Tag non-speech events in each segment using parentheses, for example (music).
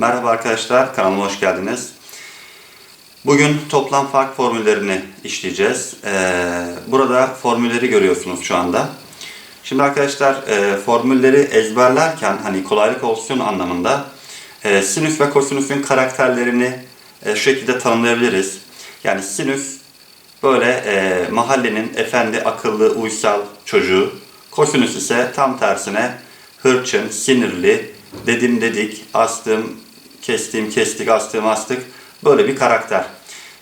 Merhaba arkadaşlar, kanalıma hoş geldiniz. Bugün toplam fark formüllerini işleyeceğiz. Ee, burada formülleri görüyorsunuz şu anda. Şimdi arkadaşlar e, formülleri ezberlerken hani kolaylık olsun anlamında e, sinüs ve kosinüsün karakterlerini e, şu şekilde tanımlayabiliriz. Yani sinüs böyle mahallenin efendi, akıllı, uysal çocuğu. Kosinüs ise tam tersine hırçın, sinirli, dedim dedik, astım, kestim, kestik, astım, astık. Böyle bir karakter.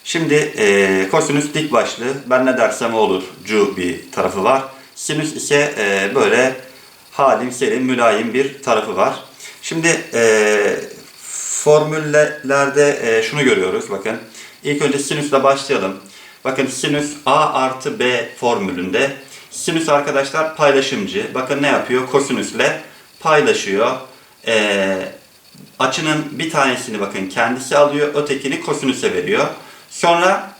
Şimdi e, kosinüs dik başlı, ben ne dersem olur, cu bir tarafı var. Sinüs ise e, böyle halim, serin, mülayim bir tarafı var. Şimdi e, formüllerde e, şunu görüyoruz, bakın. İlk önce sinüsle başlayalım. Bakın sinüs A artı B formülünde sinüs arkadaşlar paylaşımcı. Bakın ne yapıyor? Kosinüsle paylaşıyor. Ee, açının bir tanesini bakın kendisi alıyor, ötekini kosinüse veriyor. Sonra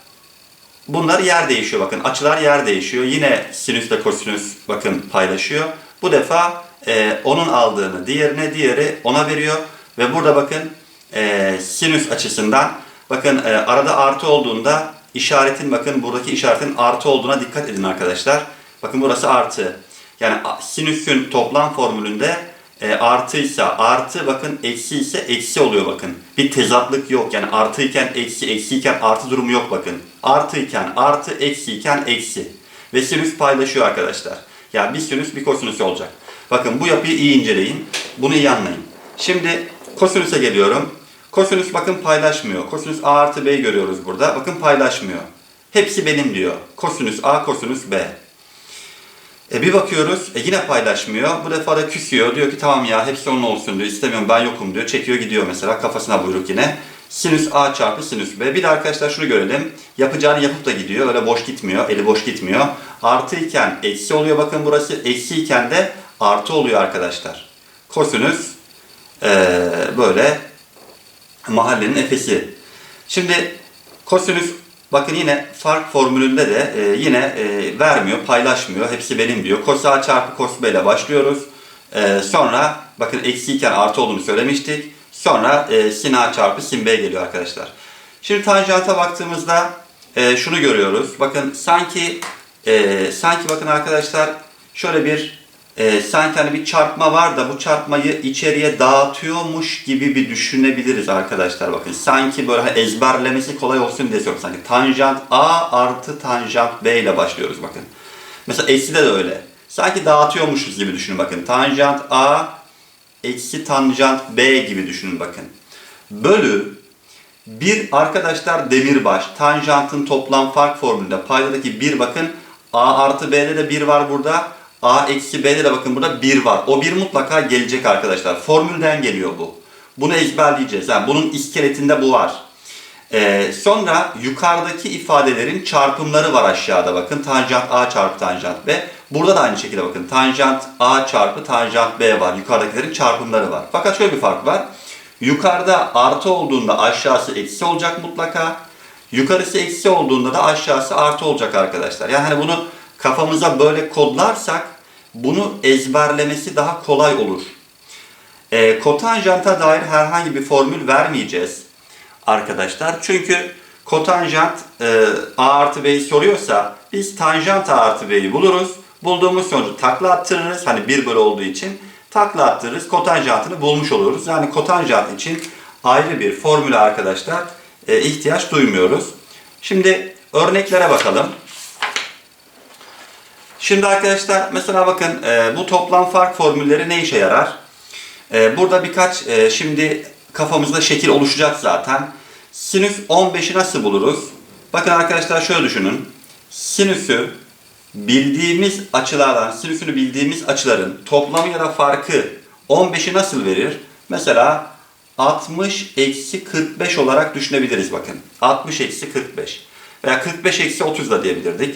bunlar yer değişiyor bakın. Açılar yer değişiyor. Yine sinüsle kosinüs bakın paylaşıyor. Bu defa e, onun aldığını diğerine, diğeri ona veriyor. Ve burada bakın e, sinüs açısından bakın e, arada artı olduğunda işaretin bakın buradaki işaretin artı olduğuna dikkat edin arkadaşlar. Bakın burası artı. Yani sinüsün toplam formülünde e, artıysa artı bakın eksi ise eksi oluyor bakın. Bir tezatlık yok. Yani artıyken eksi, eksiyken artı durumu yok bakın. Artıyken artı, eksiyken eksi. Ve sinüs paylaşıyor arkadaşlar. Yani bir sinüs bir kosinüs olacak. Bakın bu yapıyı iyi inceleyin. Bunu iyi anlayın. Şimdi kosinüse geliyorum. Kosinüs bakın paylaşmıyor. Kosinüs A artı B'yi görüyoruz burada. Bakın paylaşmıyor. Hepsi benim diyor. Kosinüs A, kosinüs B. E bir bakıyoruz e yine paylaşmıyor. Bu defa da küsüyor. Diyor ki tamam ya hepsi onun olsun diyor. İstemiyorum ben yokum diyor. Çekiyor gidiyor mesela kafasına buyruk yine. Sinüs A çarpı sinüs B. Bir de arkadaşlar şunu görelim. Yapacağını yapıp da gidiyor. Öyle boş gitmiyor. Eli boş gitmiyor. Artı iken eksi oluyor bakın burası. Eksi iken de artı oluyor arkadaşlar. Kosinüs e, böyle mahallenin efesi. Şimdi kosinüs bakın yine fark formülünde de e, yine e, vermiyor, paylaşmıyor. Hepsi benim diyor. Kos A çarpı kos B ile başlıyoruz. E, sonra bakın eksi iken artı olduğunu söylemiştik. Sonra e, sin A çarpı sin B geliyor arkadaşlar. Şimdi tanjanta baktığımızda e, şunu görüyoruz. Bakın sanki e, sanki bakın arkadaşlar şöyle bir e, sanki hani bir çarpma var da bu çarpmayı içeriye dağıtıyormuş gibi bir düşünebiliriz arkadaşlar. Bakın sanki böyle hani ezberlemesi kolay olsun diye söylüyorum sanki. Tanjant A artı tanjant B ile başlıyoruz bakın. Mesela eksi de öyle. Sanki dağıtıyormuşuz gibi düşünün bakın. Tanjant A eksi tanjant B gibi düşünün bakın. Bölü bir arkadaşlar demirbaş. Tanjantın toplam fark formülünde paydadaki 1 bakın. A artı B'de de 1 var burada. A eksi B'de de bakın burada 1 var. O 1 mutlaka gelecek arkadaşlar. Formülden geliyor bu. Bunu ezberleyeceğiz. Yani bunun iskeletinde bu var. Ee, sonra yukarıdaki ifadelerin çarpımları var aşağıda bakın. Tanjant A çarpı tanjant B. Burada da aynı şekilde bakın. Tanjant A çarpı tanjant B var. Yukarıdakilerin çarpımları var. Fakat şöyle bir fark var. Yukarıda artı olduğunda aşağısı eksi olacak mutlaka. Yukarısı eksi olduğunda da aşağısı artı olacak arkadaşlar. Yani hani bunu kafamıza böyle kodlarsak bunu ezberlemesi daha kolay olur. E, kotanjanta dair herhangi bir formül vermeyeceğiz arkadaşlar. Çünkü kotanjant e, A artı B'yi soruyorsa biz tanjant A artı B'yi buluruz. Bulduğumuz sonucu takla attırırız. Hani 1 bölü olduğu için takla attırırız. Kotanjantını bulmuş oluruz. Yani kotanjant için ayrı bir formüle arkadaşlar e, ihtiyaç duymuyoruz. Şimdi örneklere bakalım. Şimdi arkadaşlar mesela bakın e, bu toplam fark formülleri ne işe yarar? E, burada birkaç e, şimdi kafamızda şekil oluşacak zaten. Sinüs 15'i nasıl buluruz? Bakın arkadaşlar şöyle düşünün. Sinüsü bildiğimiz açılardan, sinüsünü bildiğimiz açıların toplamı ya da farkı 15'i nasıl verir? Mesela 60 eksi 45 olarak düşünebiliriz bakın. 60 eksi 45 veya 45 eksi 30 da diyebilirdik.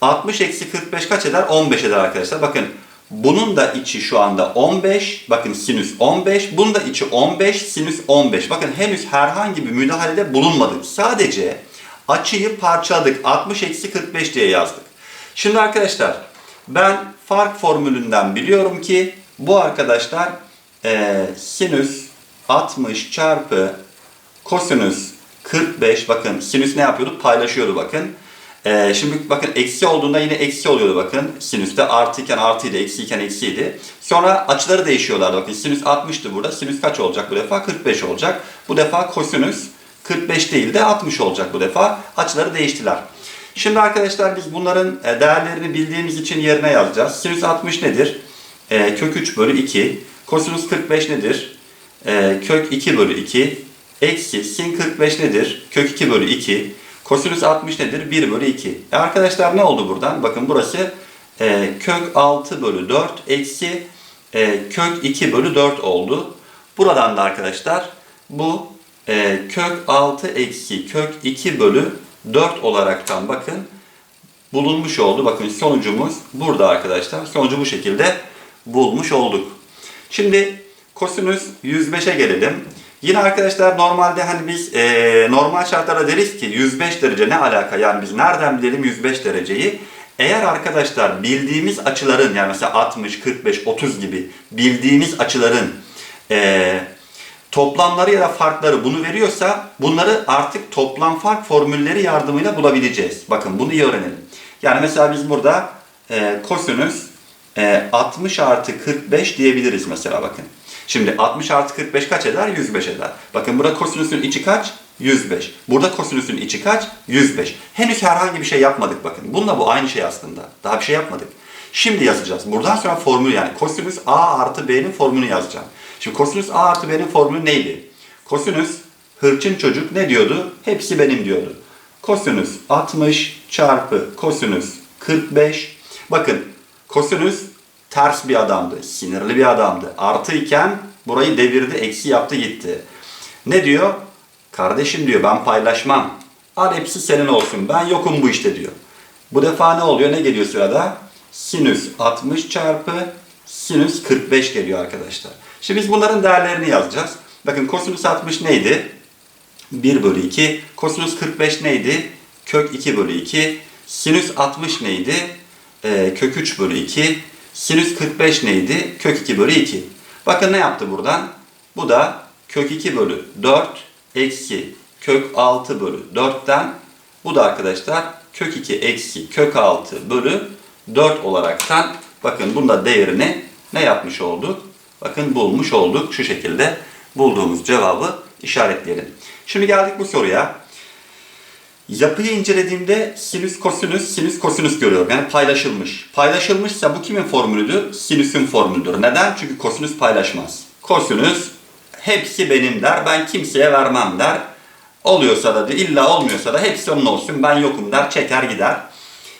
60 eksi 45 kaç eder? 15 eder arkadaşlar. Bakın bunun da içi şu anda 15. Bakın sinüs 15. Bunun da içi 15. Sinüs 15. Bakın henüz herhangi bir müdahalede bulunmadık. Sadece açıyı parçaladık. 60 eksi 45 diye yazdık. Şimdi arkadaşlar ben fark formülünden biliyorum ki bu arkadaşlar e, sinüs 60 çarpı kosinüs 45 bakın sinüs ne yapıyordu? Paylaşıyordu bakın. Ee, şimdi bakın eksi olduğunda yine eksi oluyordu bakın. Sinüste artıyken artıydı, eksiyken eksiydi. Sonra açıları değişiyorlardı bakın. Sinüs 60'tı burada. Sinüs kaç olacak bu defa? 45 olacak. Bu defa kosinüs 45 değil de 60 olacak bu defa. Açıları değiştiler. Şimdi arkadaşlar biz bunların e, değerlerini bildiğimiz için yerine yazacağız. Sinüs 60 nedir? E, kök 3 bölü 2. Kosinüs 45 nedir? E, kök 2 bölü 2. Eksi sin 45 nedir? Kök 2 bölü 2. Kosinüs 60 nedir? 1 bölü 2. E arkadaşlar ne oldu buradan? Bakın burası e, kök 6 bölü 4 eksi e, kök 2 bölü 4 oldu. Buradan da arkadaşlar bu e, kök 6 eksi kök 2 bölü 4 olaraktan bakın bulunmuş oldu. Bakın sonucumuz burada arkadaşlar. Sonucu bu şekilde bulmuş olduk. Şimdi kosinüs 105'e gelelim. Yine arkadaşlar normalde hani biz e, normal şartlarda deriz ki 105 derece ne alaka? Yani biz nereden bilelim 105 dereceyi? Eğer arkadaşlar bildiğimiz açıların yani mesela 60, 45, 30 gibi bildiğimiz açıların e, toplamları ya da farkları bunu veriyorsa bunları artık toplam fark formülleri yardımıyla bulabileceğiz. Bakın bunu iyi öğrenelim. Yani mesela biz burada e, kosinüs e, 60 artı 45 diyebiliriz mesela bakın. Şimdi 60 artı 45 kaç eder? 105 eder. Bakın burada kosinüsün içi kaç? 105. Burada kosinüsün içi kaç? 105. Henüz herhangi bir şey yapmadık bakın. Bununla bu aynı şey aslında. Daha bir şey yapmadık. Şimdi yazacağız. Buradan sonra formül yani kosinüs a artı b'nin formülünü yazacağım. Şimdi kosinüs a artı b'nin formülü neydi? Kosinüs hırçın çocuk ne diyordu? Hepsi benim diyordu. Kosinüs 60 çarpı kosinüs 45. Bakın kosinüs ters bir adamdı, sinirli bir adamdı. Artı iken burayı devirdi, eksi yaptı gitti. Ne diyor? Kardeşim diyor ben paylaşmam. Al hepsi senin olsun. Ben yokum bu işte diyor. Bu defa ne oluyor? Ne geliyor sırada? Sinüs 60 çarpı sinüs 45 geliyor arkadaşlar. Şimdi biz bunların değerlerini yazacağız. Bakın kosinüs 60 neydi? 1 bölü 2. Kosinüs 45 neydi? Kök 2 bölü 2. Sinüs 60 neydi? Ee, kök 3 bölü 2. Sinüs 45 neydi? Kök 2 bölü 2. Bakın ne yaptı buradan? Bu da kök 2 bölü 4 eksi kök 6 bölü 4'ten bu da arkadaşlar kök 2 eksi kök 6 bölü 4 olaraktan bakın bunda değerini ne yapmış olduk? Bakın bulmuş olduk. Şu şekilde bulduğumuz cevabı işaretleyelim. Şimdi geldik bu soruya. Yapıyı incelediğimde sinüs kosinüs sinüs kosinüs görüyorum. Yani paylaşılmış. Paylaşılmışsa bu kimin formülüdür? Sinüsün formülüdür. Neden? Çünkü kosinüs paylaşmaz. Kosinüs hepsi benim der. Ben kimseye vermem der. Oluyorsa da illa olmuyorsa da hepsi onun olsun. Ben yokum der. Çeker gider.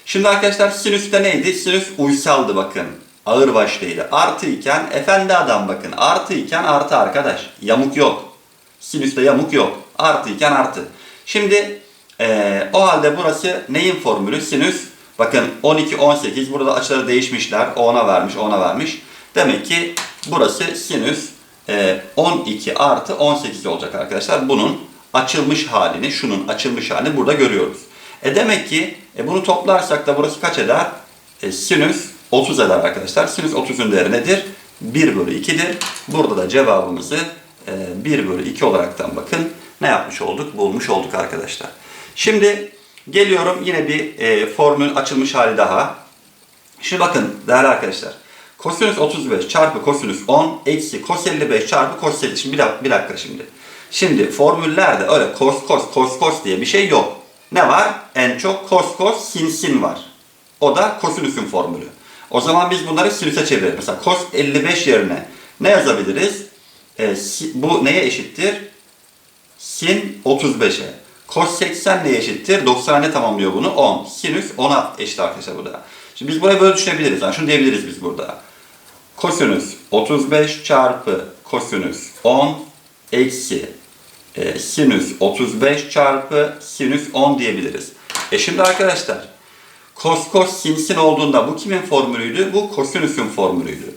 Şimdi arkadaşlar sinüs de neydi? Sinüs uysaldı bakın. Ağır başlıydı. Artı iken efendi adam bakın. Artı iken artı arkadaş. Yamuk yok. Sinüste yamuk yok. Artı iken artı. Şimdi ee, o halde burası neyin formülü? Sinüs. Bakın 12, 18. Burada açıları değişmişler. O ona vermiş, o ona vermiş. Demek ki burası sinüs e, 12 artı 18 olacak arkadaşlar. Bunun açılmış halini, şunun açılmış halini burada görüyoruz. E demek ki e, bunu toplarsak da burası kaç eder? E, sinüs 30 eder arkadaşlar. Sinüs 30'un değeri nedir? 1 bölü 2'dir. Burada da cevabımızı e, 1 bölü 2 olaraktan bakın ne yapmış olduk? Bulmuş olduk arkadaşlar. Şimdi geliyorum yine bir e, formül açılmış hali daha. Şimdi bakın değerli arkadaşlar. Kosinüs 35 çarpı kosinüs 10 eksi kos 55 çarpı kos 50. Şimdi bir dakika, bir dakika şimdi. Şimdi formüllerde öyle kos kos kos kos diye bir şey yok. Ne var? En çok kos kos sin sin var. O da kosinüsün formülü. O zaman biz bunları sinüse çevirelim. Mesela kos 55 yerine ne yazabiliriz? E, bu neye eşittir? Sin 35'e. Cos 80 neye eşittir? 90'a ne tamamlıyor bunu? 10. Sinüs 10'a eşit arkadaşlar burada. Şimdi biz burayı böyle düşünebiliriz. Yani şunu diyebiliriz biz burada. Kosinüs 35 çarpı kosinüs 10 eksi e, sinüs 35 çarpı sinüs 10 diyebiliriz. E şimdi arkadaşlar kos kos sin sin olduğunda bu kimin formülüydü? Bu kosinüsün formülüydü.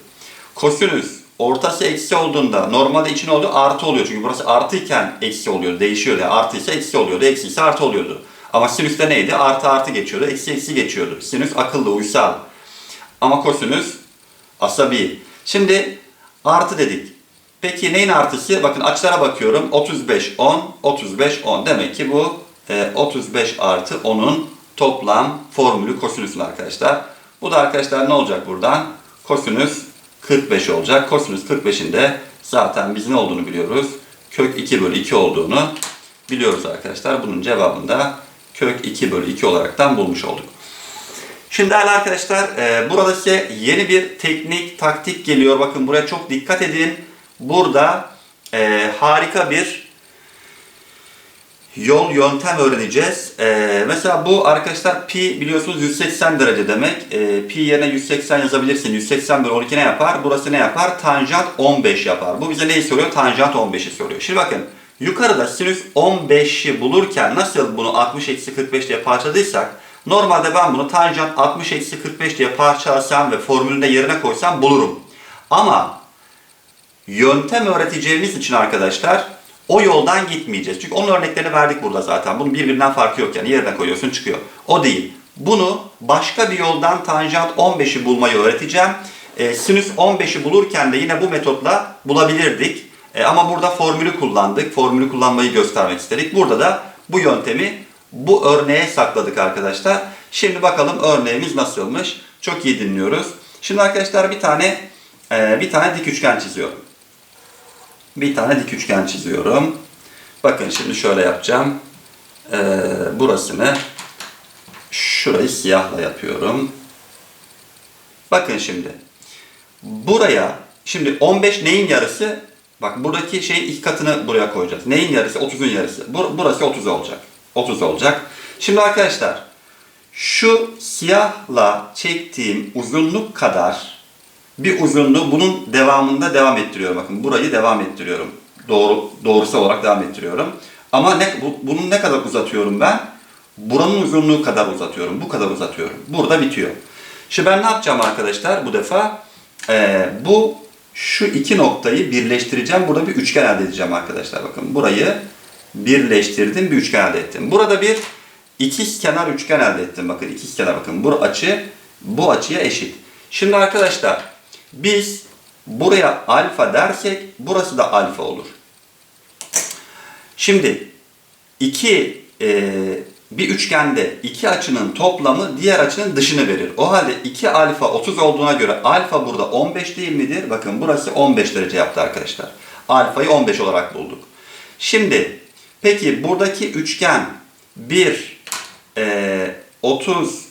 Kosinüs ortası eksi olduğunda normalde için olduğu artı oluyor. Çünkü burası artı iken eksi oluyordu. Değişiyordu. Yani artı ise eksi oluyordu. Eksi ise artı oluyordu. Ama sinüste neydi? Artı artı geçiyordu. Eksi eksi geçiyordu. Sinüs akıllı, uysal. Ama kosinüs asabi. Şimdi artı dedik. Peki neyin artısı? Bakın açılara bakıyorum. 35, 10, 35, 10. Demek ki bu e, 35 artı 10'un toplam formülü kosinüsün arkadaşlar. Bu da arkadaşlar ne olacak buradan? Kosinüs 45 olacak. Kosinüs 45'in de zaten biz ne olduğunu biliyoruz. Kök 2 bölü 2 olduğunu biliyoruz arkadaşlar. Bunun cevabını da kök 2 bölü 2 olaraktan bulmuş olduk. Şimdi değerli arkadaşlar e, burada size yeni bir teknik, taktik geliyor. Bakın buraya çok dikkat edin. Burada e, harika bir yol, yöntem öğreneceğiz. E, mesela bu arkadaşlar pi biliyorsunuz 180 derece demek. E, pi yerine 180 yazabilirsin. 180 bölü 12 ne yapar? Burası ne yapar? Tanjant 15 yapar. Bu bize neyi soruyor? Tanjant 15'i soruyor. Şimdi bakın yukarıda sinüs 15'i bulurken nasıl bunu 60 eksi 45 diye parçaladıysak Normalde ben bunu tanjant 60 eksi 45 diye parçalasam ve formülünde yerine koysam bulurum. Ama yöntem öğreteceğimiz için arkadaşlar o yoldan gitmeyeceğiz. Çünkü onun örneklerini verdik burada zaten. Bunun birbirinden farkı yok yani. Yerine koyuyorsun çıkıyor. O değil. Bunu başka bir yoldan tanjant 15'i bulmayı öğreteceğim. E, sinüs 15'i bulurken de yine bu metotla bulabilirdik. E, ama burada formülü kullandık. Formülü kullanmayı göstermek istedik. Burada da bu yöntemi bu örneğe sakladık arkadaşlar. Şimdi bakalım örneğimiz nasılmış. Çok iyi dinliyoruz. Şimdi arkadaşlar bir tane e, bir tane dik üçgen çiziyorum. Bir tane dik üçgen çiziyorum. Bakın şimdi şöyle yapacağım. E, burasını şurayı siyahla yapıyorum. Bakın şimdi. Buraya şimdi 15 neyin yarısı? Bak buradaki şeyin iki katını buraya koyacağız. Neyin yarısı? 30'un yarısı. Burası 30 olacak. 30 olacak. Şimdi arkadaşlar şu siyahla çektiğim uzunluk kadar bir uzunluğu bunun devamında devam ettiriyorum. Bakın burayı devam ettiriyorum. Doğru doğrusu olarak devam ettiriyorum. Ama ne, bu, bunun ne kadar uzatıyorum ben? Buranın uzunluğu kadar uzatıyorum. Bu kadar uzatıyorum. Burada bitiyor. Şimdi ben ne yapacağım arkadaşlar bu defa? Ee, bu şu iki noktayı birleştireceğim. Burada bir üçgen elde edeceğim arkadaşlar. Bakın burayı birleştirdim bir üçgen elde ettim. Burada bir ikiz kenar üçgen elde ettim. Bakın ikiz kenar bakın bu açı bu açıya eşit. Şimdi arkadaşlar biz buraya alfa dersek burası da alfa olur. Şimdi iki e, bir üçgende iki açının toplamı diğer açının dışını verir. O halde 2 alfa 30 olduğuna göre alfa burada 15 değil midir? Bakın burası 15 derece yaptı arkadaşlar. Alfayı 15 olarak bulduk. Şimdi Peki buradaki üçgen 1, e, 30,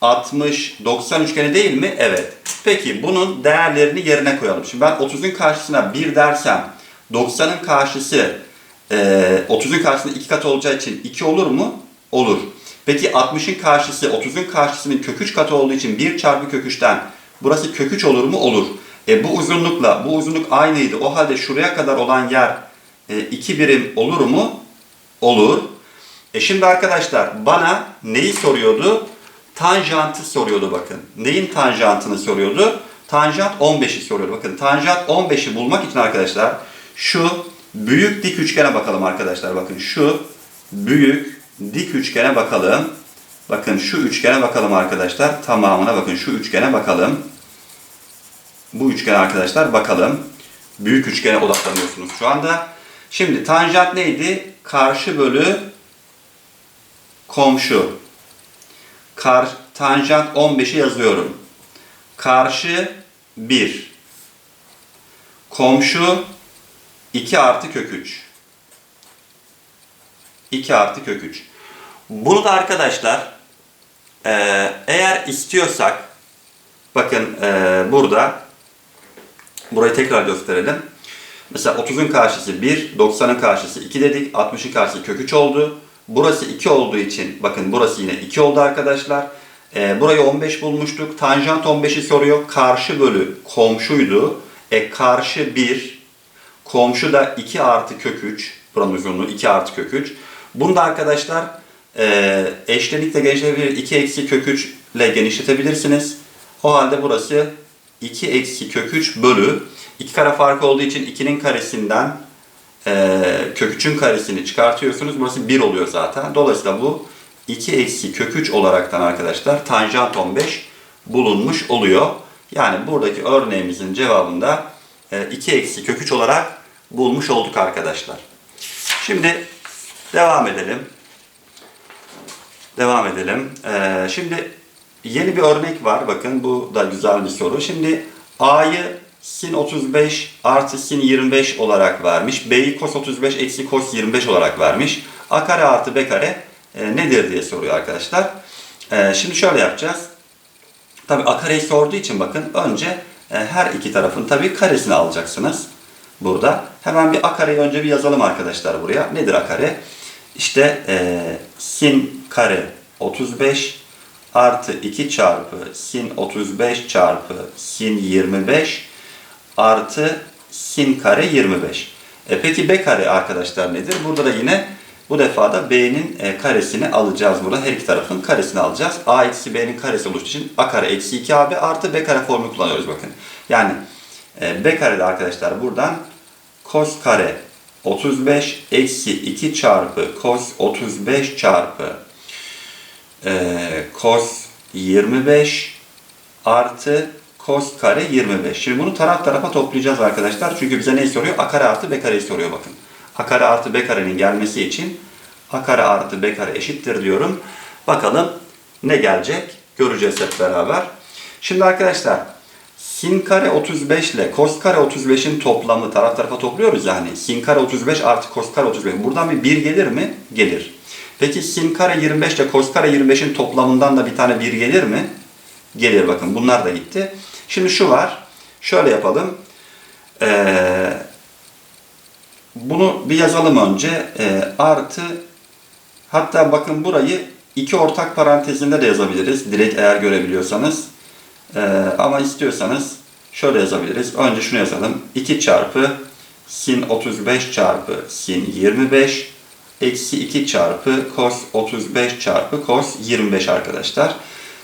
60, 90 üçgeni değil mi? Evet. Peki bunun değerlerini yerine koyalım. Şimdi ben 30'un karşısına 1 dersem 90'ın karşısı e, 30'un karşısında 2 kat olacağı için 2 olur mu? Olur. Peki 60'ın karşısı 30'un karşısının kök 3 katı olduğu için 1 çarpı kök 3'ten burası kök 3 olur mu? Olur. E, bu uzunlukla bu uzunluk aynıydı. O halde şuraya kadar olan yer 2 e, birim olur mu? Olur. E şimdi arkadaşlar bana neyi soruyordu? Tanjantı soruyordu bakın. Neyin tanjantını soruyordu? Tanjant 15'i soruyordu. Bakın tanjant 15'i bulmak için arkadaşlar şu büyük dik üçgene bakalım arkadaşlar. Bakın şu büyük dik üçgene bakalım. Bakın şu üçgene bakalım arkadaşlar. Tamamına bakın şu üçgene bakalım. Bu üçgene arkadaşlar bakalım. Büyük üçgene odaklanıyorsunuz şu anda. Şimdi tanjant neydi? Karşı bölü komşu. Kar, tanjant 15'i yazıyorum. Karşı 1. Komşu 2 artı kök 3. 2 artı kök 3. Bunu da arkadaşlar eğer istiyorsak bakın burada burayı tekrar gösterelim. Mesela 30'un karşısı 1, 90'ın karşısı 2 dedik. 60'ın karşısı kök 3 oldu. Burası 2 olduğu için bakın burası yine 2 oldu arkadaşlar. E, burayı 15 bulmuştuk. Tanjant 15'i soruyor. Karşı bölü komşuydu. E karşı 1. Komşu da 2 artı kök 3. Buranın uzunluğu 2 artı kök 3. Bunu da arkadaşlar e, eşlenikle genişletebilir. 2 eksi kök 3 ile genişletebilirsiniz. O halde burası 2 eksi kök 3 bölü 2 kare farkı olduğu için 2'nin karesinden e, kök 3'ün karesini çıkartıyorsunuz. Burası 1 oluyor zaten. Dolayısıyla bu 2 eksi kök 3 olaraktan arkadaşlar tanjant 15 bulunmuş oluyor. Yani buradaki örneğimizin cevabında e, 2 eksi kök 3 olarak bulmuş olduk arkadaşlar. Şimdi devam edelim. Devam edelim. Ee, şimdi yeni bir örnek var. Bakın bu da güzel bir soru. Şimdi A'yı sin 35 artı sin 25 olarak vermiş. B'yi cos 35 eksi cos 25 olarak vermiş. A kare artı B kare e, nedir diye soruyor arkadaşlar. E, şimdi şöyle yapacağız. Tabi A kareyi sorduğu için bakın önce e, her iki tarafın tabi karesini alacaksınız. Burada. Hemen bir A kareyi önce bir yazalım arkadaşlar buraya. Nedir A kare? İşte e, sin kare 35 artı 2 çarpı sin 35 çarpı sin 25 artı sin kare 25. E peki b kare arkadaşlar nedir? Burada da yine bu defa da b'nin e, karesini alacağız burada. Her iki tarafın karesini alacağız. a eksi b'nin karesi oluştuğu için a kare eksi 2ab artı b kare formülü kullanıyoruz bakın. Yani e, b karede arkadaşlar buradan cos kare 35 eksi 2 çarpı cos 35 çarpı e, cos 25 artı cos kare 25. Şimdi bunu taraf tarafa toplayacağız arkadaşlar. Çünkü bize ne soruyor? A kare artı B kareyi soruyor bakın. A kare artı B karenin gelmesi için A kare artı B kare eşittir diyorum. Bakalım ne gelecek? Göreceğiz hep beraber. Şimdi arkadaşlar sin kare 35 ile cos kare 35'in toplamı taraf tarafa topluyoruz yani. Sin kare 35 artı cos kare 35. Buradan bir 1 gelir mi? Gelir. Peki sin kare 25 ile cos kare 25'in toplamından da bir tane 1 gelir mi? Gelir bakın. Bunlar da gitti. Şimdi şu var. Şöyle yapalım. Ee, bunu bir yazalım önce. Ee, artı hatta bakın burayı iki ortak parantezinde de yazabiliriz. Direkt eğer görebiliyorsanız. Ee, ama istiyorsanız şöyle yazabiliriz. Önce şunu yazalım. 2 çarpı sin 35 çarpı sin 25 eksi 2 çarpı cos 35 çarpı cos 25 arkadaşlar.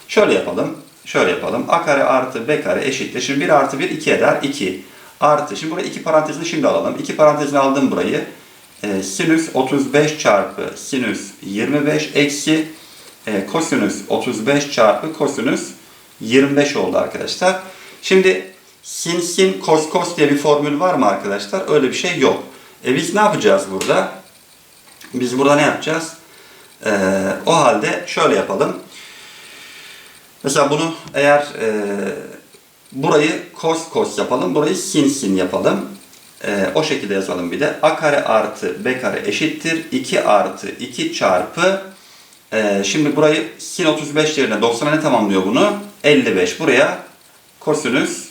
Şöyle yapalım. Şöyle yapalım. A kare artı B kare eşittir. Şimdi 1 artı 1 2 eder. 2 artı. Şimdi buraya 2 parantezini şimdi alalım. 2 parantezini aldım burayı. E, sinüs 35 çarpı sinüs 25 eksi e, kosinüs 35 çarpı kosinüs 25 oldu arkadaşlar. Şimdi sin sin kos kos diye bir formül var mı arkadaşlar? Öyle bir şey yok. E biz ne yapacağız burada? Biz burada ne yapacağız? Ee, o halde şöyle yapalım. Mesela bunu eğer e, burayı cos cos yapalım, burayı sin sin yapalım. E, o şekilde yazalım bir de. A kare artı B kare eşittir. 2 artı 2 çarpı e, şimdi burayı sin 35 yerine 90'a ne tamamlıyor bunu? 55. Buraya kosinüs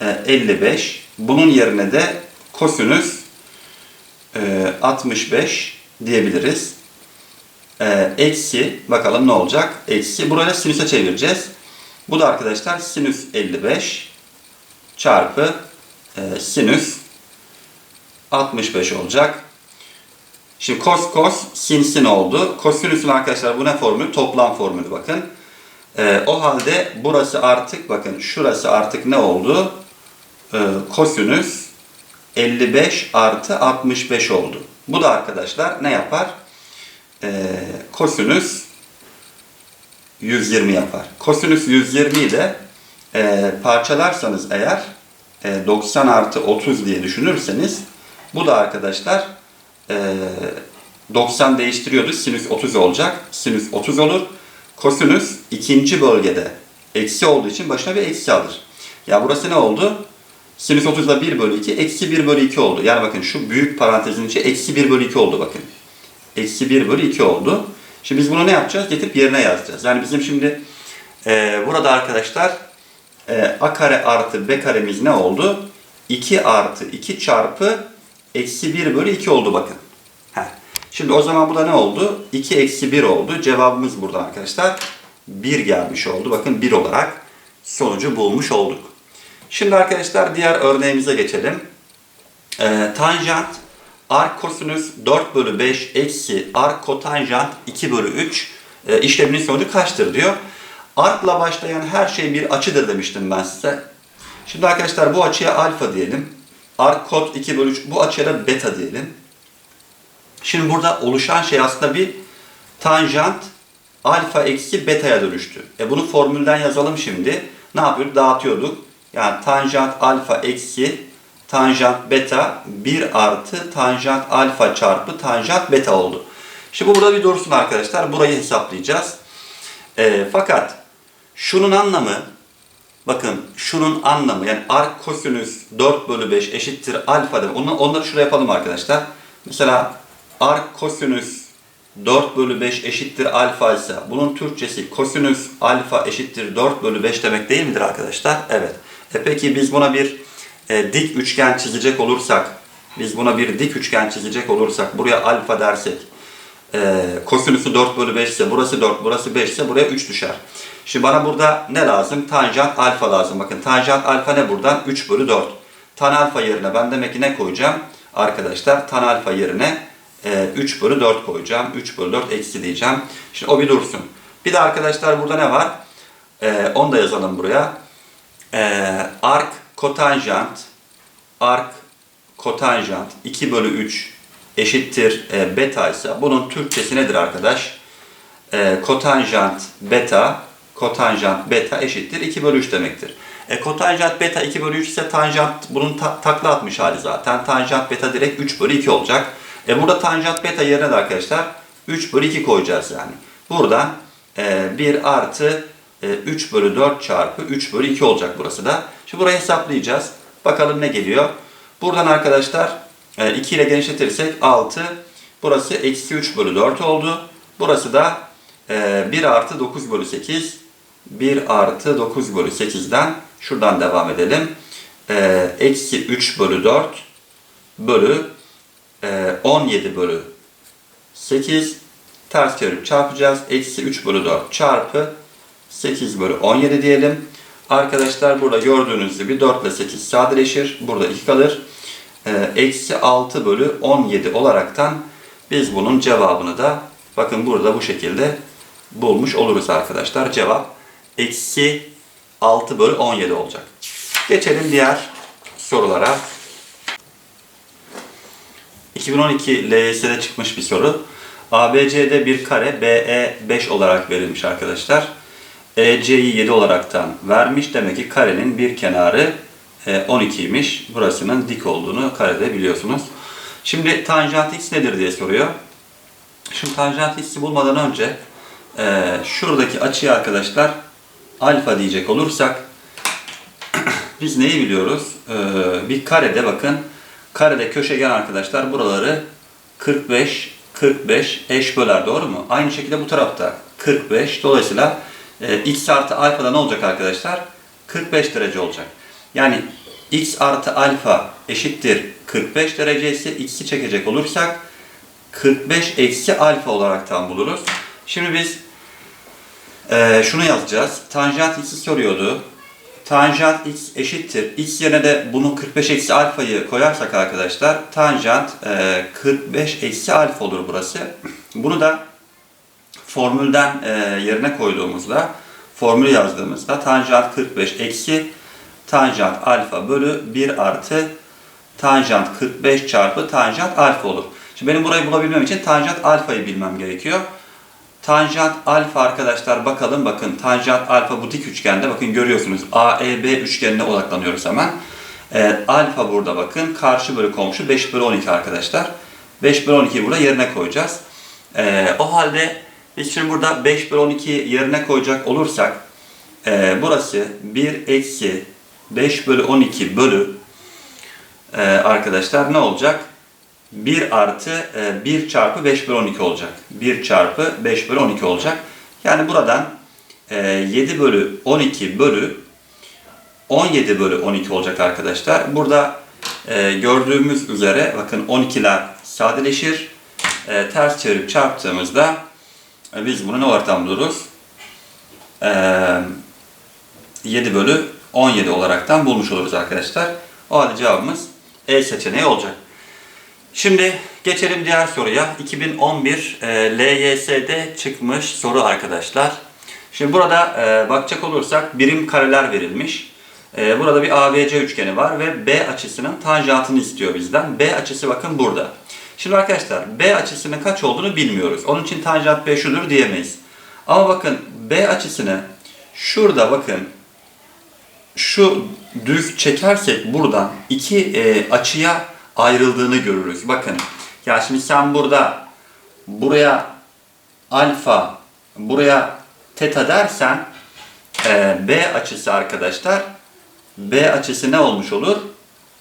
e, 55. Bunun yerine de kosinüs e, 65 diyebiliriz. Ee, eksi, bakalım ne olacak? Eksi, burayı sinüse çevireceğiz. Bu da arkadaşlar sinüs 55 çarpı e, sinüs 65 olacak. Şimdi cos cos sin sin oldu. Kosinüsün arkadaşlar bu ne formülü? Toplam formülü bakın. Ee, o halde burası artık bakın şurası artık ne oldu? Ee, kosinüs 55 artı 65 oldu. Bu da arkadaşlar ne yapar? Ee, kosinüs 120 yapar. Kosinüs 120'yi de e, parçalarsanız eğer e, 90 artı 30 diye düşünürseniz bu da arkadaşlar e, 90 değiştiriyordu. Sinüs 30 olacak. Sinüs 30 olur. Kosinüs ikinci bölgede eksi olduğu için başına bir eksi alır. Ya burası ne oldu? Sinüs 30'da 1 bölü 2, eksi 1 bölü 2 oldu. Yani bakın şu büyük parantezin içi eksi 1 bölü 2 oldu bakın. Eksi 1 bölü 2 oldu. Şimdi biz bunu ne yapacağız? Getirip yerine yazacağız. Yani bizim şimdi e, burada arkadaşlar e, a kare artı b karemiz ne oldu? 2 artı 2 çarpı eksi 1 bölü 2 oldu bakın. Heh. Şimdi o zaman bu da ne oldu? 2 eksi 1 oldu. Cevabımız burada arkadaşlar 1 gelmiş oldu. Bakın 1 olarak sonucu bulmuş olduk. Şimdi arkadaşlar diğer örneğimize geçelim. Ee, tanjant arc kosinüs 4 bölü 5 eksi arc kotanjant 2 bölü 3 e, işleminin sonucu kaçtır diyor. Arc'la başlayan her şey bir açıdır demiştim ben size. Şimdi arkadaşlar bu açıya alfa diyelim. Arc kod 2 bölü 3 bu açıya da beta diyelim. Şimdi burada oluşan şey aslında bir tanjant alfa eksi beta'ya dönüştü. E bunu formülden yazalım şimdi. Ne yapıyorduk? Dağıtıyorduk. Yani tanjant alfa eksi tanjant beta 1 artı tanjant alfa çarpı tanjant beta oldu. Şimdi bu burada bir dursun arkadaşlar. Burayı hesaplayacağız. Ee, fakat şunun anlamı bakın şunun anlamı yani arc kosinüs 4 bölü 5 eşittir alfa demek. Onları, onları şuraya yapalım arkadaşlar. Mesela arc kosinüs 4 bölü 5 eşittir alfa ise bunun Türkçesi kosinüs alfa eşittir 4 bölü 5 demek değil midir arkadaşlar? Evet. E peki biz buna bir e, dik üçgen çizecek olursak, biz buna bir dik üçgen çizecek olursak, buraya alfa dersek, e, kosinüsü 4 bölü 5 ise, burası 4, burası 5 ise buraya 3 düşer. Şimdi bana burada ne lazım? Tanjant alfa lazım. Bakın tanjant alfa ne buradan? 3 bölü 4. Tan alfa yerine ben demek ki ne koyacağım? Arkadaşlar tan alfa yerine e, 3 bölü 4 koyacağım. 3 bölü 4 eksi diyeceğim. Şimdi o bir dursun. Bir de arkadaşlar burada ne var? E, onu da yazalım buraya. E, arc kotanjant arc kotanjant 2 bölü 3 eşittir e, beta ise bunun Türkçesi nedir arkadaş? E, kotanjant beta kotanjant beta eşittir 2 bölü 3 demektir. E, kotanjant beta 2 bölü 3 ise tanjant bunun ta- takla atmış hali zaten. Tanjant beta direkt 3 bölü 2 olacak. E, burada tanjant beta yerine de arkadaşlar 3 bölü 2 koyacağız yani. Buradan e, 1 artı e, 3 bölü 4 çarpı 3 bölü 2 olacak burası da. Şimdi burayı hesaplayacağız. Bakalım ne geliyor. Buradan arkadaşlar e, 2 ile genişletirsek 6. Burası eksi 3 bölü 4 oldu. Burası da e, 1 artı 9 bölü 8. 1 artı 9 bölü 8'den şuradan devam edelim. E, Eksi 3 bölü 4 bölü e, 17 bölü 8 ters çevirip çarpacağız. Eksi 3 bölü 4 çarpı 8 bölü 17 diyelim. Arkadaşlar burada gördüğünüz gibi 4 ile 8 sadeleşir. Burada 2 kalır. Ee, Eksi 6 bölü 17 olaraktan biz bunun cevabını da bakın burada bu şekilde bulmuş oluruz arkadaşlar. Cevap eksi 6 bölü 17 olacak. Geçelim diğer sorulara. 2012 LYS'de çıkmış bir soru. ABC'de bir kare BE 5 olarak verilmiş arkadaşlar. EC'yi 7 olaraktan vermiş. Demek ki karenin bir kenarı e, 12'ymiş. Burasının dik olduğunu karede biliyorsunuz. Şimdi tanjant x nedir diye soruyor. Şimdi tanjant x'i bulmadan önce e, şuradaki açıyı arkadaşlar alfa diyecek olursak (clears throat) biz neyi biliyoruz? Ee, bir karede bakın karede köşegen arkadaşlar buraları 45 45 eş böler doğru mu? Aynı şekilde bu tarafta 45 dolayısıyla e, x artı alfa da ne olacak arkadaşlar? 45 derece olacak. Yani x artı alfa eşittir 45 derece ise x'i çekecek olursak 45 eksi alfa olaraktan buluruz. Şimdi biz e, şunu yazacağız. Tanjant x'i soruyordu. Tanjant x eşittir. x yerine de bunun 45 eksi alfayı koyarsak arkadaşlar tanjant e, 45 eksi alfa olur burası. Bunu da formülden e, yerine koyduğumuzda formülü yazdığımızda tanjant 45 eksi tanjant alfa bölü 1 artı tanjant 45 çarpı tanjant alfa olur. Şimdi benim burayı bulabilmem için tanjant alfayı bilmem gerekiyor. Tanjant alfa arkadaşlar bakalım bakın tanjant alfa bu dik üçgende bakın görüyorsunuz AEB üçgenine odaklanıyoruz hemen. Ee, alfa burada bakın karşı bölü komşu 5 bölü 12 arkadaşlar. 5 bölü 12'yi burada yerine koyacağız. Ee, o halde biz şimdi burada 5 bölü 12 yerine koyacak olursak e, burası 1 eksi 5 bölü 12 bölü e, arkadaşlar ne olacak? 1 artı e, 1 çarpı 5 bölü 12 olacak. 1 çarpı 5 bölü 12 olacak. Yani buradan e, 7 bölü 12 bölü 17 bölü 12 olacak arkadaşlar. Burada e, gördüğümüz üzere bakın 12'ler sadeleşir. E, ters çevirip çarptığımızda biz bunu ne olarak buluruz? E, 7 bölü 17 olaraktan bulmuş oluruz arkadaşlar. O halde cevabımız E seçeneği olacak. Şimdi geçelim diğer soruya. 2011 e, LYS'de çıkmış soru arkadaşlar. Şimdi burada e, bakacak olursak birim kareler verilmiş. E, burada bir ABC üçgeni var ve B açısının tanjantını istiyor bizden. B açısı bakın burada. Şimdi arkadaşlar B açısının kaç olduğunu bilmiyoruz. Onun için tanjant B şudur diyemeyiz. Ama bakın B açısını şurada bakın şu düz çekersek buradan iki e, açıya ayrıldığını görürüz. Bakın. Ya şimdi sen burada buraya alfa, buraya teta dersen e, B açısı arkadaşlar B açısı ne olmuş olur?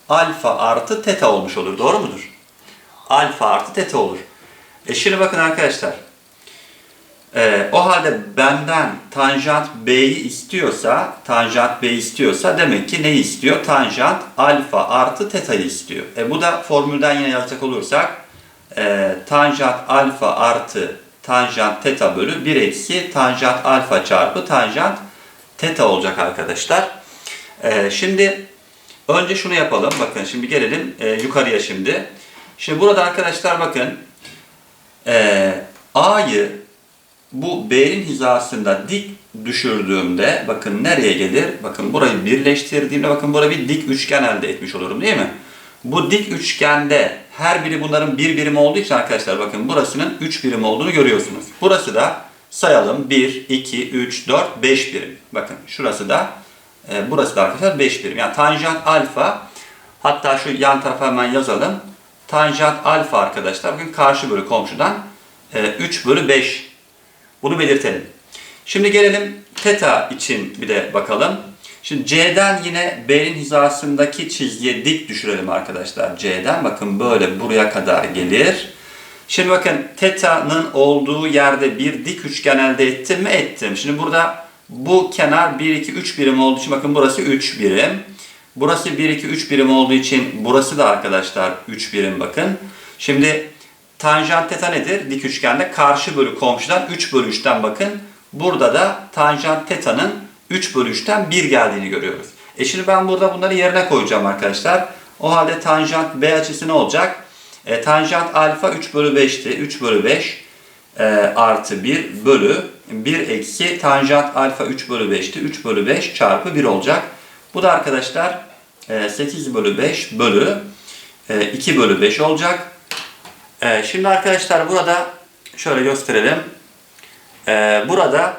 Alfa artı teta olmuş olur. Doğru mudur? Alfa artı teta olur. E şimdi bakın arkadaşlar. E, o halde benden tanjant B'yi istiyorsa, tanjant B istiyorsa demek ki ne istiyor? Tanjant alfa artı teta'yı istiyor. E, bu da formülden yine yazacak olursak e, tanjant alfa artı tanjant teta bölü 1 eksi tanjant alfa çarpı tanjant teta olacak arkadaşlar. E, şimdi önce şunu yapalım. Bakın şimdi gelelim e, yukarıya şimdi. Şimdi burada arkadaşlar bakın e, A'yı bu B'nin hizasında dik düşürdüğümde bakın nereye gelir? Bakın burayı birleştirdiğimde bakın burada bir dik üçgen elde etmiş olurum değil mi? Bu dik üçgende her biri bunların bir birim olduğu için arkadaşlar bakın burasının 3 birim olduğunu görüyorsunuz. Burası da sayalım 1, 2, 3, 4, 5 birim. Bakın şurası da e, burası da arkadaşlar 5 birim. Yani tanjant alfa hatta şu yan tarafa hemen yazalım. Tanjant alfa arkadaşlar bakın karşı bölü komşudan e, 3 bölü 5 bunu belirtelim. Şimdi gelelim teta için bir de bakalım. Şimdi C'den yine B'nin hizasındaki çizgiye dik düşürelim arkadaşlar. C'den bakın böyle buraya kadar gelir. Şimdi bakın teta'nın olduğu yerde bir dik üçgen elde ettim mi? Ettim. Şimdi burada bu kenar 1, 2, 3 birim olduğu için bakın burası 3 birim. Burası 1, 2, 3 birim olduğu için burası da arkadaşlar 3 birim bakın. Şimdi tanjant teta nedir? Dik üçgende karşı bölü komşudan 3 bölü 3'ten bakın. Burada da tanjant teta'nın 3 bölü 3'ten 1 geldiğini görüyoruz. E şimdi ben burada bunları yerine koyacağım arkadaşlar. O halde tanjant B açısı ne olacak? E, tanjant alfa 3 bölü 5'ti. 3 bölü 5 e, artı 1 bölü 1 eksi tanjant alfa 3 bölü 5'ti. 3 bölü 5 çarpı 1 olacak. Bu da arkadaşlar e, 8 bölü 5 bölü e, 2 bölü 5 olacak. E, şimdi arkadaşlar burada şöyle gösterelim. E, burada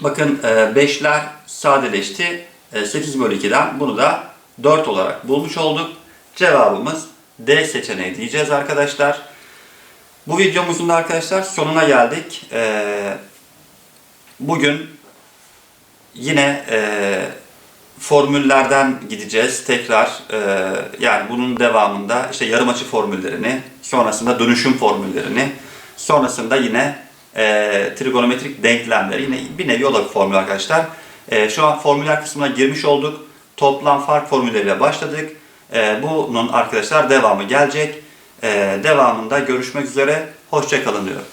bakın 5'ler sadeleşti. E, 8 bölü 2'den bunu da 4 olarak bulmuş olduk. Cevabımız D seçeneği diyeceğiz arkadaşlar. Bu videomuzun da arkadaşlar sonuna geldik. Bugün yine e, formüllerden gideceğiz tekrar. E, yani bunun devamında işte yarım açı formüllerini, sonrasında dönüşüm formüllerini, sonrasında yine e, trigonometrik denklemleri, yine bir nevi o formül arkadaşlar. E, şu an formüller kısmına girmiş olduk. Toplam fark formülleriyle başladık. E, bunun arkadaşlar devamı gelecek. E, devamında görüşmek üzere. Hoşçakalın diyorum.